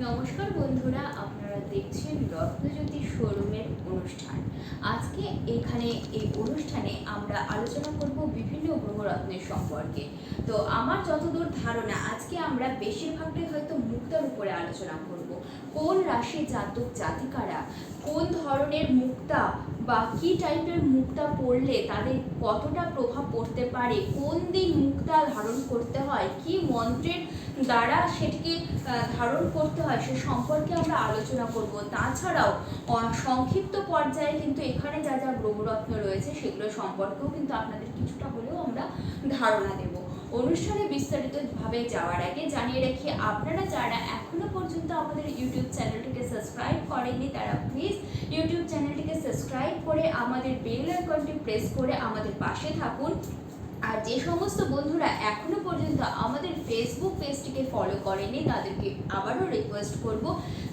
নমস্কার বন্ধুরা, আপনারা দেখছেন রত্নজ্যোতি শোরুমের অনুষ্ঠান। আজকে এখানে এই অনুষ্ঠানে আমরা আলোচনা করব বিভিন্ন গ্রহরত্নের সম্পর্কে। তো আমার যতদূর ধারণা, আজকে আমরা বেশিরভাগটাই হয়তো মুক্তার উপরে আলোচনা করব। কোন রাশি জাতক জাতিকারা কোন ধরনের মুক্তা বা কি টাইপের মুক্তা পড়লে তাদের কতটা প্রভাব পড়তে পারে? কোন দিন মুক্তা ধারণ করতে হয়? কি মন্ত্রের দ্বারা সেটিকে ধারণ করতে হয় সে সম্পর্কে আমরা আলোচনা করব। তাছাড়াও সংক্ষিপ্ত পর্যায়ে কিন্তু এখানে যা যা গ্রহরত্ন রয়েছে সেগুলো সম্পর্কেও কিন্তু আপনাদের কিছুটা হলেও আমরা ধারণা দেব। অনুষ্ঠানে বিস্তারিতভাবে যাওয়ার আগে জানিয়ে রাখি, আপনারা যারা এখনও পর্যন্ত আমাদের ইউটিউব চ্যানেলটিকে সাবস্ক্রাইব করেননি, তারা প্লিজ ইউটিউব চ্যানেলটিকে সাবস্ক্রাইব করে আমাদের বেল আইকনটি প্রেস করে আমাদের পাশে থাকুন। আর যে সমস্ত বন্ধুরা এখনও পর্যন্ত আমাদের ফেসবুক পেজটিকে ফলো করেনি, তাদেরকে আবারও রিকোয়েস্ট করব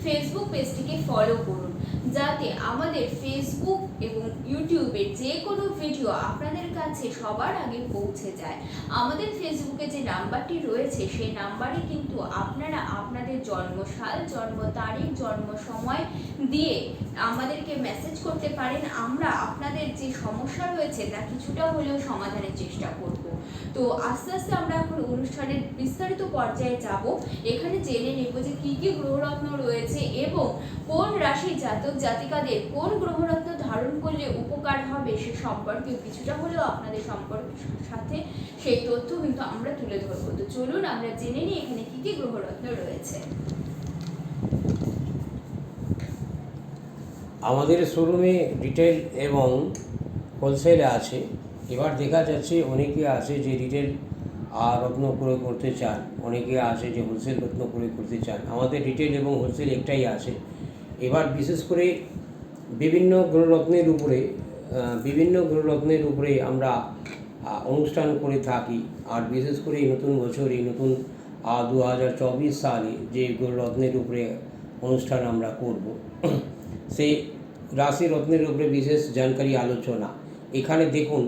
ফেসবুক পেজটিকে ফলো করুন। যাতে আমাদের ফেসবুক এবং ইউটিউবের যে কোনো ভিডিও আপনাদের কাছে সবার আগে পৌঁছে যায়। আমাদের ফেসবুকে যে নাম্বারটি রয়েছে, সেই নাম্বারে কিন্তু আপনারা আপনাদের জন্মসাল জন্ম তারিখ জন্ম সময় দিয়ে আমাদেরকে মেসেজ করতে পারেন। আমরা আপনাদের যে সমস্যা রয়েছে, তা কিছুটা হলেও সমাধানের চেষ্টা করব। তো আস্তে আস্তে আমরা এখন অনুষ্ঠানের বিস্তারিত পর্যায়ে যাব। এখানে জেনে নেব যে কী কী গ্রহরত্ন রয়েছে এবং কোন রাশি জাতক জাতিকাদের কোন গ্রহরত্ন ধারণ করলে উপকার হবে সে সম্পর্কে কিছুটা হলেও আপনাদের সম্পর্ক সাথে সেই তথ্য কিন্তু আমরা তুলে ধরবো। তো চলুন আমরা জেনে নিই এখানে কী কী গ্রহরত্ন রয়েছে। আমাদের শোরুমে রিটেল এবং হোলসেলে আছে। এবার দেখা যাচ্ছে অনেকে আছে যে রিটেল আর রত্ন ক্রয় করতে চান, অনেকে আছে যে হোলসেল রত্ন ক্রয় করতে চান। আমাদের রিটেল এবং হোলসেল একটাই আছে। এবার বিশেষ করে বিভিন্ন গ্রহরত্নের উপরে বিভিন্ন গ্রহরত্নের উপরে আমরা অনুষ্ঠান করে থাকি। আর বিশেষ করে নতুন বছর, এই নতুন দু হাজার চব্বিশ সালে যে গ্রহরত্নের উপরে অনুষ্ঠান আমরা করব। সেই রাশি রত্নের উপরে বিশেষ জানকারি আলোচনা। এখানে দেখুন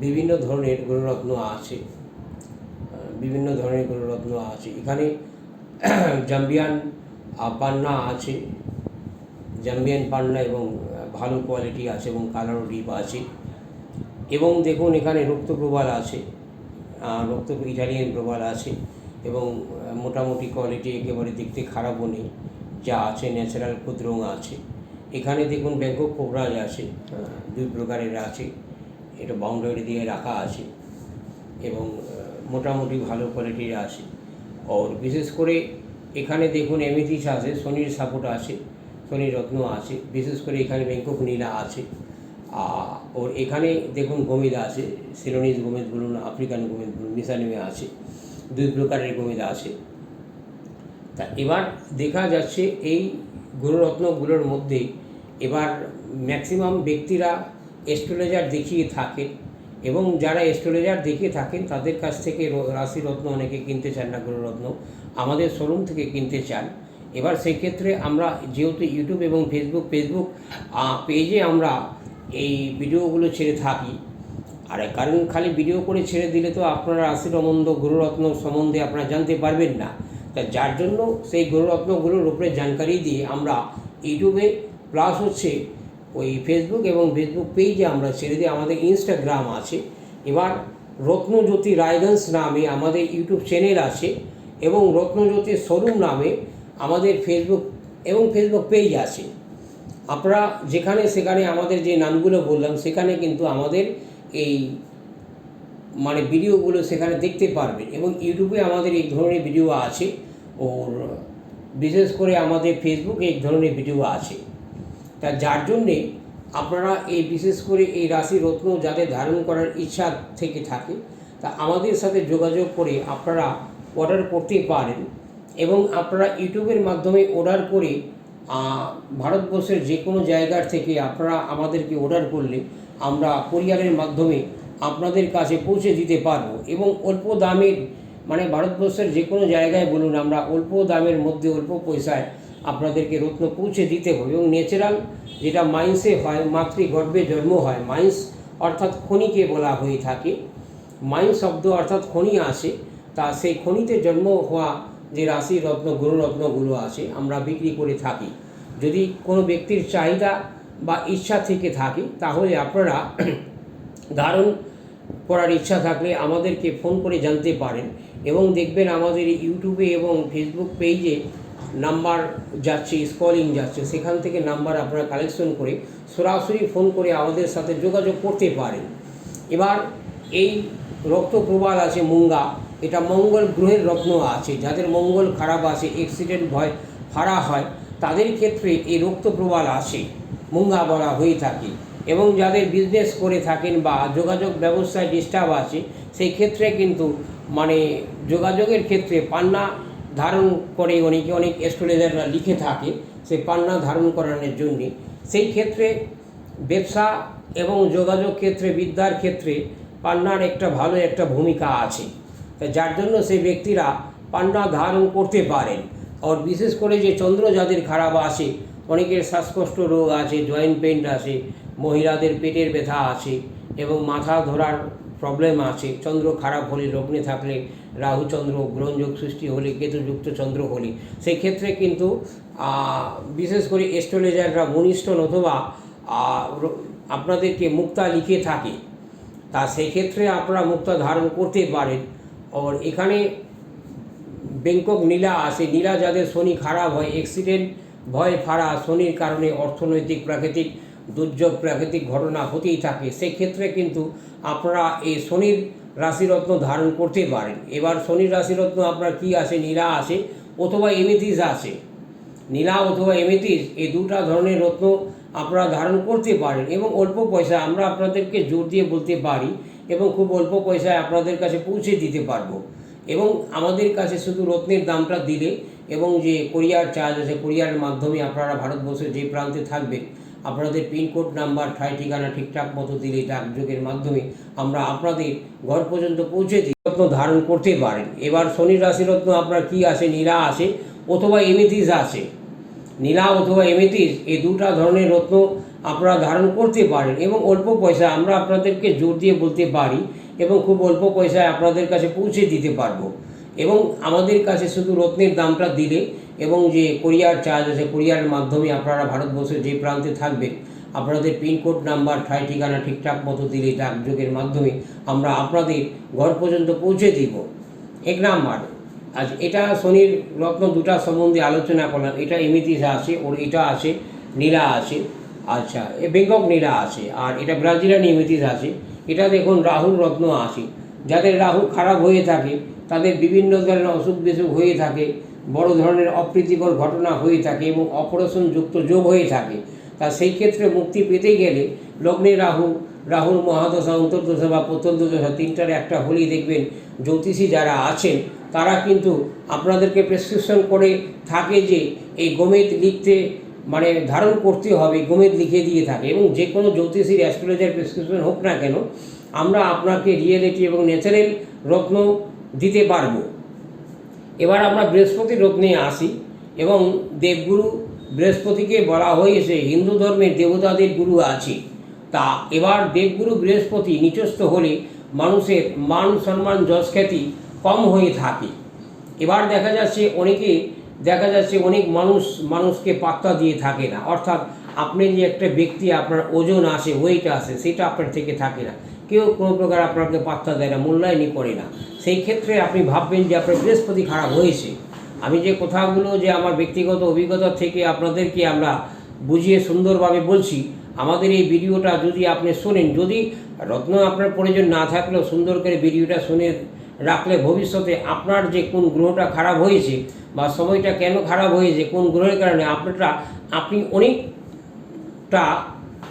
বিভিন্ন ধরনের গ্রহরত্ন আছে। বিভিন্ন ধরনের গ্রহরত্ন আছে। এখানে জাম্বিয়ান পান্না আছে। জাম্বিয়ান, পান্না এবং ভালো কোয়ালিটি আছে এবং কালারও ডিপ আছে। এবং দেখুন, এখানে রক্ত প্রবাল আছে। রক্ত ইটালিয়ান প্রবাল আছে এবং মোটামুটি কোয়ালিটি একেবারে দেখতে খারাপও নেই। যা আছে ন্যাচারাল ক্ষুদ্রং আছে। এখানে দেখুন ব্যাংকক কোবরাজ আছে, দুই প্রকারের আছে। এটা বাউন্ডারি দিয়ে রাখা আছে এবং মোটামুটি ভালো কোয়ালিটির আছে। ওর বিশেষ করে এখানে দেখুন এমিথিস আছে, শনির সাপোর্ট আছে, শনির রত্ন আছে। বিশেষ করে এখানে ব্যাংকক নীলা আছে। ওর এখানে দেখুন গমিদ আছে সিলোনিজ গমিদ বলুন আফ্রিকান গমিদ বলুন মিসানিমে আছে। দুই প্রকারের গমিদ আছে। তা এবার দেখা যাচ্ছে এই গুরুরত্নগুলোর মধ্যে এবার ম্যাক্সিমাম ব্যক্তিরা অ্যাস্ট্রোলজার দেখিয়ে থাকেন এবং যারা অ্যাস্ট্রোলজার দেখিয়ে থাকেন তাদের কাছ থেকে রাশিরত্ন অনেকে কিনতে চান না গুরুরত্ন। আমাদের শোরুম থেকে কিনতে চান। এবার সেই ক্ষেত্রে আমরা যেহেতু ইউটিউব এবং ফেসবুক ফেসবুক পেজে আমরা এই ভিডিওগুলো ছেড়ে থাকি। আর কারণ, খালি ভিডিও করে ছেড়ে দিলে তো আপনারা রাশি রমন্দ গুরুরত্ন সম্বন্ধে আপনারা জানতে পারবেন না। তা যার জন্য সেই গুরুরত্নগুলোর উপরে জানকারি দিয়ে আমরা ইউটিউবে প্লাস হচ্ছে ওই ফেসবুক এবং ফেসবুক পেজে আমরা ছেড়ে দিই আমাদের ইনস্টাগ্রাম আছে। এবার রত্নজ্যোতি রায়গঞ্জ নামে আমাদের ইউটিউব চ্যানেল আছে এবং রত্নজ্যোতি শোরুম নামে আমাদের ফেসবুক এবং ফেসবুক পেজ আছে। আপনারা যেখানে সেখানে আমাদের যে নামগুলো বললাম, সেখানে কিন্তু আমাদের এই মানে ভিডিওগুলো সেখানে দেখতে পারবেন এবং ইউটিউবে আমাদের এই ধরনের ভিডিও আছে। ওর, বিশেষ করে আমাদের ফেসবুকে এই ধরনের ভিডিও আছে। তা যার জন্যে আপনারা এই বিশেষ করে এই রাশি রত্ন যাদের ধারণ করার ইচ্ছা থেকে থাকে, তা আমাদের সাথে যোগাযোগ করে আপনারা অর্ডার করতে পারেন এবং আপনারা ইউটিউবের মাধ্যমে অর্ডার করে ভারতবর্ষের যে কোনো জায়গার থেকে আপনারা আমাদেরকে অর্ডার করলে আমরা কোরিয়ারের মাধ্যমে আপনাদের কাছে পৌঁছে দিতে পারব এবং অল্প দামের মানে ভারতবর্ষের যে কোনো জায়গায় বলুন, আমরা অল্প দামের মধ্যে অল্প পয়সায় আপনাদেরকে রত্ন পৌঁছে দিতে হবে এবং ন্যাচারাল যেটা মাইন্সে হয়, মাতৃগর্ভে জন্ম হয়, মাইন্স অর্থাৎ খনিকে বলা হয়ে থাকে। মাইন্স শব্দ অর্থাৎ খনি আসে, তা সেই খনিতে জন্ম হওয়া যে রাশি রত্ন গুরুরত্নগুলো আছে আমরা বিক্রি করে থাকি। যদি কোনো ব্যক্তির চাহিদা বা ইচ্ছা থেকে থাকে, তাহলে আপনারা ধারণ করার ইচ্ছা থাকলে আমাদেরকে ফোন করে জানতে পারেন এবং দেখবেন আমাদের ইউটিউবে এবং ফেসবুক পেজে নাম্বার যাচ্ছে, স্কলিং যাচ্ছে, সেখান থেকে নাম্বার আপনারা কালেকশন করে সরাসরি ফোন করে আমাদের সাথে যোগাযোগ করতে পারেন। এবার এই রক্ত প্রবাল আছে মুঙ্গা, এটা মঙ্গল গ্রহের রত্ন আছে, যাদের মঙ্গল খারাপ আছে অ্যাক্সিডেন্ট ভয়, ফাড়া হয়, তাদের ক্ষেত্রে এই রক্ত প্রবাল আসে মুঙ্গা বলা হয়ে থাকে। এবং যাদের বিজনেস করে থাকেন বা যোগাযোগ ব্যবস্থায় ডিস্টার্ব আছে, সেই ক্ষেত্রে কিন্তু মানে যোগাযোগের ক্ষেত্রে পান্না ধারণ করে অনেকে, অনেক অ্যাস্ট্রোলজাররা লিখে থাকে সেই পান্না ধারণ করানোর জন্যে। সেই ক্ষেত্রে ব্যবসা এবং যোগাযোগ ক্ষেত্রে, বিদ্যার ক্ষেত্রে পান্নার একটা ভালো একটা ভূমিকা আছে। যার জন্য সেই ব্যক্তিরা পান্না ধারণ করতে পারেন। আর বিশেষ করে যে চন্দ্র যাদের খারাপ আসে অনেকের শ্বাসকষ্ট রোগ আছে জয়েন্ট পেইন আছে, মহিলাদের পেটের ব্যথা আছে এবং মাথা ধরার প্রবলেম আছে। চন্দ্র খারাপ হলে, লগ্নে থাকলে রাহু চন্দ্র গ্রহণযোগ সৃষ্টি হলে, কেতুযুক্ত চন্দ্র হলে। সেই ক্ষেত্রে কিন্তু বিশেষ করে এস্ট্রোলজাররা মনিষ্ঠন অথবা আপনাদেরকে মুক্তা লিখে থাকে। তা সেই ক্ষেত্রে আপনারা মুক্তা ধারণ করতে পারেন। আর এখানে ব্যাংকক নীলা আসে নীলা যাদের শনি খারাপ হয় অ্যাক্সিডেন্ট ভয় ফাড়া শনির কারণে অর্থনৈতিক প্রাকৃতিক দুর্যোগ প্রাকৃতিক ঘটনা হতেই থাকে। সেক্ষেত্রে কিন্তু আপনারা এই শনির রাশিরত্ন ধারণ করতে পারেন। এবার শনির রাশিরত্ন আপনার কি আসে নীলা আসে অথবা এমিতিস আসে নীলা অথবা এমিতিস এই দুটা ধরনের রত্ন আপনারা ধারণ করতে পারেন এবং অল্প পয়সা আমরা আপনাদেরকে জোর দিয়ে বলতে পারি এবং খুব অল্প পয়সায় আপনাদের কাছে পৌঁছে দিতে পারব। এবং আমাদের কাছে শুধু রত্নের দামটা দিলে এবং যে কোরিয়ার চার্জ আছে কোরিয়ার মাধ্যমে আপনারা ভারতবর্ষের যে প্রান্তে থাকবেন, আপনাদের পিনকোড নাম্বার ঠাই, ঠিকানা, ঠিকঠাক মতো দিলে ডাকযোগের মাধ্যমে আমরা আপনাদের ঘর পর্যন্ত পৌঁছে দিই। রত্ন ধারণ করতে পারেন। এবার শনি রাশি রত্ন, আপনার কি আসে? নীলা আসে অথবা এমিতিস আসে। নীলা অথবা এমিতিস, এই দুটা ধরনের রত্ন আপনারা ধারণ করতে পারেন এবং অল্প পয়সা আমরা আপনাদেরকে জোর দিয়ে বলতে পারি এবং খুব অল্প পয়সায় আপনাদের কাছে পৌঁছে দিতে পারব। এবং আমাদের কাছে শুধু রত্নের দামটা দিলে এবং যে কোরিয়ার চার্জ আছে কোরিয়ার মাধ্যমে আপনারা ভারতবর্ষের যে প্রান্তে থাকবেন, আপনাদের পিনকোড নাম্বার ঠাই, ঠিকানা, ঠিকঠাক মতো দিলে ডাকযোগের মাধ্যমে আমরা আপনাদের ঘর পর্যন্ত পৌঁছে দিব। এক নাম্বার, আজ এটা শনির রত্ন দুটা সম্বন্ধে আলোচনা করলাম, এটা এমিতিস আছে, ওর এটা আছে, নীলা আছে আচ্ছা এ বেঙ্কক নীলা আছে, আর এটা ব্রাজিলিয়ান এমিতিস আছে, এটা দেখুন রাহুল রত্ন আছে, যাদের রাহু খারাপ হয়ে থাকে তাদের বিভিন্ন ধরনের অসুখ বিসুখ হয়ে থাকে, বড় ধরনের অপ্রীতিকর ঘটনা হয়ে থাকে এবং অপারেশনযুক্ত যোগ হয়ে থাকে। তা সেই ক্ষেত্রে মুক্তি পেতে গেলে লগ্নে রাহু রাহুল মহাদশা, অন্তর্দশা বা প্রত্যন্তদশা তিনটার একটা হলেই দেখবেন। জ্যোতিষী যারা আছেন, তারা কিন্তু আপনাদেরকে প্রেসক্রিপশন করে থাকে যে এই গোমেদ লিখতে মানে ধারণ করতে হবে, গোমেদ লিখে দিয়ে থাকে এবং যে কোনো জ্যোতিষীর অ্যাস্ট্রোলজার প্রেসক্রিপশন হোক না কেন, আমরা আপনাকে রিয়েলিটি এবং ন্যাচারাল রত্ন দিতে পারব। এবার আমরা বৃহস্পতির রত্নে আসি এবং দেবগুরু বৃহস্পতিকে বলা হয়েছে হিন্দু ধর্মের দেবতাদের গুরু আছে। তা এবার দেবগুরু বৃহস্পতি নিচস্থ হলে মানুষের মান সম্মান যশ খ্যাতি কম হয়ে থাকে। এবার দেখা যাচ্ছে অনেকে, দেখা যাচ্ছে অনেক মানুষ মানুষকে পাত্তা দিয়ে থাকে না। অর্থাৎ আপনি যে একটা ব্যক্তি, আপনার ওজন আসে ওয়েট আসে, সেটা আপনার থেকে থাকে না। কেউ কোনো প্রকার আপনাকে পাত্তা দেয় না, মূল্যায়নই করে না। সেই ক্ষেত্রে আপনি ভাববেন যে আপনার বৃহস্পতি খারাপ হয়েছে। আমি যে কথাগুলো যে আমার ব্যক্তিগত অভিজ্ঞতা থেকে আপনাদেরকে আমরা বুঝিয়ে সুন্দরভাবে বলছি, আমাদের এই ভিডিওটা যদি আপনি শোনেন, যদি রত্ন আপনার প্রয়োজন না থাকলেও সুন্দর করে ভিডিওটা শুনে রাখলে ভবিষ্যতে আপনার যে কোন গ্রহটা খারাপ হয়েছে বা সময়টা কেন খারাপ হয়েছে, কোন গ্রহের কারণে, আপনারটা আপনি অনেকটা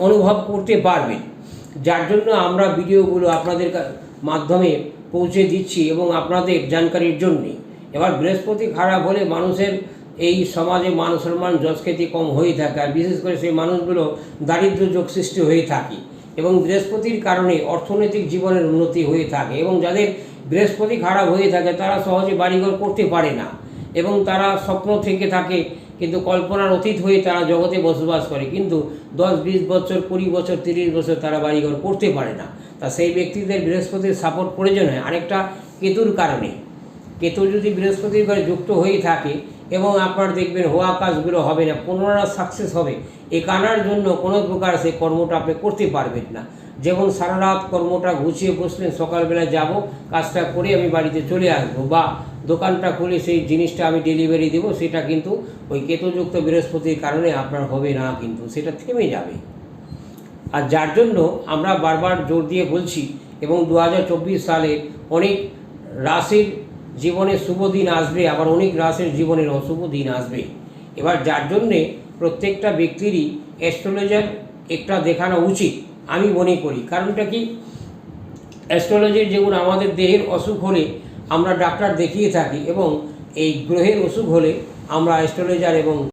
অনুভব করতে পারবেন। যার জন্য আমরা ভিডিওগুলো আপনাদের মাধ্যমে পৌঁছে দিচ্ছি এবং আপনাদের জানকারির জন্যে এবার বৃহস্পতি খারাপ হলে মানুষের এই সমাজে মান সম্মান যশখ্যাতি কম হয়ে থাকে, আর বিশেষ করে সেই মানুষগুলো দারিদ্র যোগ সৃষ্টি হয়ে থাকে এবং বৃহস্পতির কারণে অর্থনৈতিক জীবনের উন্নতি হয়ে থাকে এবং যাদের বৃহস্পতি খারাপ হয়ে থাকে, তারা সহজে বাড়িঘর করতে পারে না এবং তারা স্বপ্ন থেকে থাকে কিন্তু কল্পনার অতীত হয়ে তারা জগতে বসবাস করে। কিন্তু দশ, বিশ বছর, কুড়ি বছর, তিরিশ বছর তারা বাড়িঘর করতে পারে না। তা সেই ব্যক্তিদের বৃহস্পতির সাপোর্ট প্রয়োজন হয়। আরেকটা কেতুর কারণে। কেতু যদি বৃহস্পতির ঘরে যুক্ত হয়েই থাকে এবং আপনার দেখবেন হওয়া কাজগুলো হবে না, পুনরায় সাকসেস হবে, এ কানার জন্য কোনো প্রকার সেই কর্মটা আপনি করতে পারবেন না। যেমন সারা রাত কর্মটা গুছিয়ে বসলেন, সকালবেলা যাব, কাজটা করে আমি বাড়িতে চলে আসব। বা দোকানটা খুলে সেই জিনিসটা আমি ডেলিভারি দেবো, সেটা কিন্তু ওই কেতুযুক্ত বৃহস্পতির কারণে আপনার হবে না কিন্তু, সেটা থেমে যাবে। আর যার জন্য আমরা বারবার জোর দিয়ে বলছি, এবং দু হাজার চব্বিশ সালে অনেক রাশির জীবনে শুভ দিন আসবে, আবার অনেক রাশির জীবনের অশুভ দিন আসবে। এবার যার জন্যে প্রত্যেকটা ব্যক্তিরই অ্যাস্ট্রোলজার একটা দেখানো উচিত। আমি মনে করি। কারণটা কি? অ্যাস্ট্রোলজির যেমন আমাদের দেহের অসুখ হলে আমরা ডাক্তার দেখিয়ে থাকি এবং এই গ্রহের অসুখ হলে আমরা অ্যাস্ট্রোলজার এবং